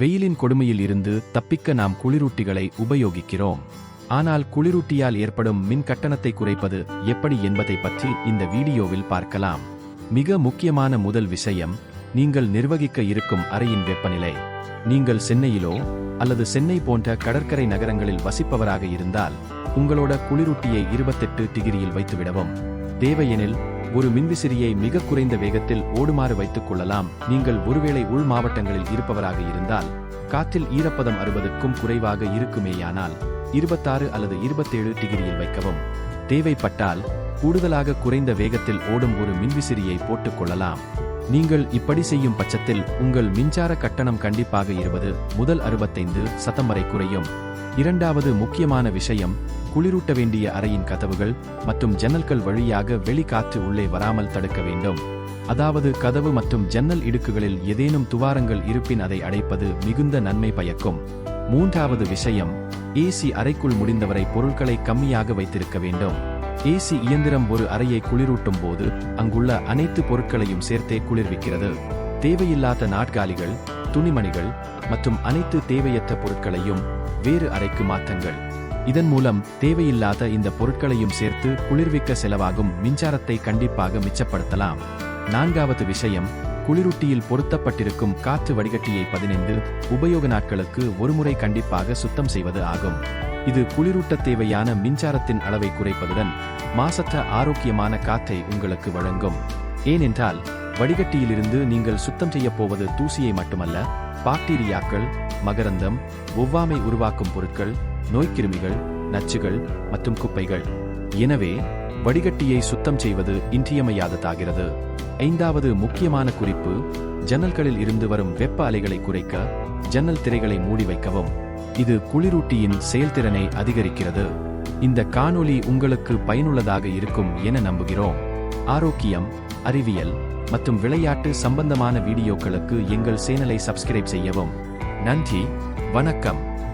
வெயிலின் கொடுமையில் இருந்து தப்பிக்க நாம் குளிரூட்டிகளை உபயோகிக்கிறோம். ஆனால் குளிரூட்டியால் ஏற்படும் மின் கட்டணத்தை குறைப்பது எப்படி என்பதை பற்றி இந்த வீடியோவில் பார்க்கலாம். மிக முக்கியமான முதல் விஷயம் நீங்கள் நிர்வகிக்க இருக்கும் அறையின் வெப்பநிலை. நீங்கள் சென்னையிலோ அல்லது சென்னை போன்ற கடற்கரை நகரங்களில் வசிப்பவராக இருந்தால் உங்களோட குளிரூட்டியை இருபத்தெட்டு டிகிரியில் வைத்துவிடவும். தேவையெனில் ஒரு மின்விசிறியை மிக குறைந்த வேகத்தில் ஓடுமாறு வைத்துக் கொள்ளலாம். நீங்கள் ஒருவேளை உள் மாவட்டங்களில் இருப்பவராக இருந்தால் காற்றில் ஈரப்பதம் அறுபதுக்கும் குறைவாக இருக்குமேயானால் இருபத்தாறு அல்லது இருபத்தேழு டிகிரியில் வைக்கவும். தேவைப்பட்டால் கூடுதலாக குறைந்த வேகத்தில் ஓடும் ஒரு மின்விசிறியை போட்டுக் கொள்ளலாம். நீங்கள் இப்படி செய்யும் பட்சத்தில் உங்கள் மின்சார கட்டணம் கண்டிப்பாக இருபது முதல் அறுபத்தைந்து சதம் வரை குறையும். இரண்டாவது முக்கியமான விஷயம் குளிரூட்ட வேண்டிய அறையின் கதவுகள் மற்றும் ஜன்னல்கள் வழியாக வெளிக்காற்று உள்ளே வராமல் தடுக்க வேண்டும். அதாவது கதவு மற்றும் ஜன்னல் இடுக்குகளில் ஏதேனும் துவாரங்கள் இருப்பின் அதை அடைப்பது மிகுந்த நன்மை பயக்கும். மூன்றாவது விஷயம் ஏசி அறைக்குள் முடிந்தவரை பொருட்களை கம்மியாக வைத்திருக்க வேண்டும். ஏசி இயந்திரம் ஒரு அறையை குளிரூட்டும் போது அங்குள்ள அனைத்து பொருட்களையும் சேர்த்தே குளிர்விக்கிறது. தேவையில்லாத நாட்காலிகள் துணிமணிகள் மற்றும் அனைத்து தேவையற்ற பொருட்களையும் வேறு அறைக்கு மாற்றுங்கள். இதன் மூலம் தேவையில்லாத இந்த பொருட்களையும் சேர்த்து குளிர்விக்க செலவாகும் மின்சாரத்தை கண்டிப்பாக மிச்சப்படுத்தலாம். நான்காவது விஷயம் குளிரூட்டியில் பொருத்தப்பட்டிருக்கும் காற்று வடிகட்டியை பதினைந்து உபயோக நாட்களுக்கு ஒருமுறை கண்டிப்பாக சுத்தம் செய்வது ஆகும். இது குளிரூட்ட தேவையான மின்சாரத்தின் அளவை குறைப்பதுடன் மாசற்ற ஆரோக்கியமான காற்றை உங்களுக்கு வழங்கும். ஏனென்றால் வடிகட்டியிலிருந்து நீங்கள் சுத்தம் செய்யப் போவது தூசியை மட்டுமல்ல பாக்டீரியாக்கள் மகரந்தம் ஒவ்வாமை உருவாக்கும் பொருட்கள் நோய்க்கிருமிகள் நச்சுகள் மற்றும் குப்பைகள். எனவே வடிகட்டியை சுத்தம் செய்வது இன்றியமையாததாகிறது ஐந்தாவது முக்கியமான குறிப்பு ஜன்னல்களில் இருந்து வரும் வெப்ப அலைகளை குறைக்க ஜன்னல் திரைகளை மூடி வைக்கவும். இது குளிரூட்டியின் செயல்திறனை அதிகரிக்கிறது. இந்த காணொளி உங்களுக்கு பயனுள்ளதாக இருக்கும் என நம்புகிறோம். ஆரோக்கியம் அறிவியல் மற்றும் விளையாட்டு சம்பந்தமான வீடியோக்களுக்கு எங்கள் சேனலை சப்ஸ்கிரைப் செய்யவும். நன்றி வணக்கம்.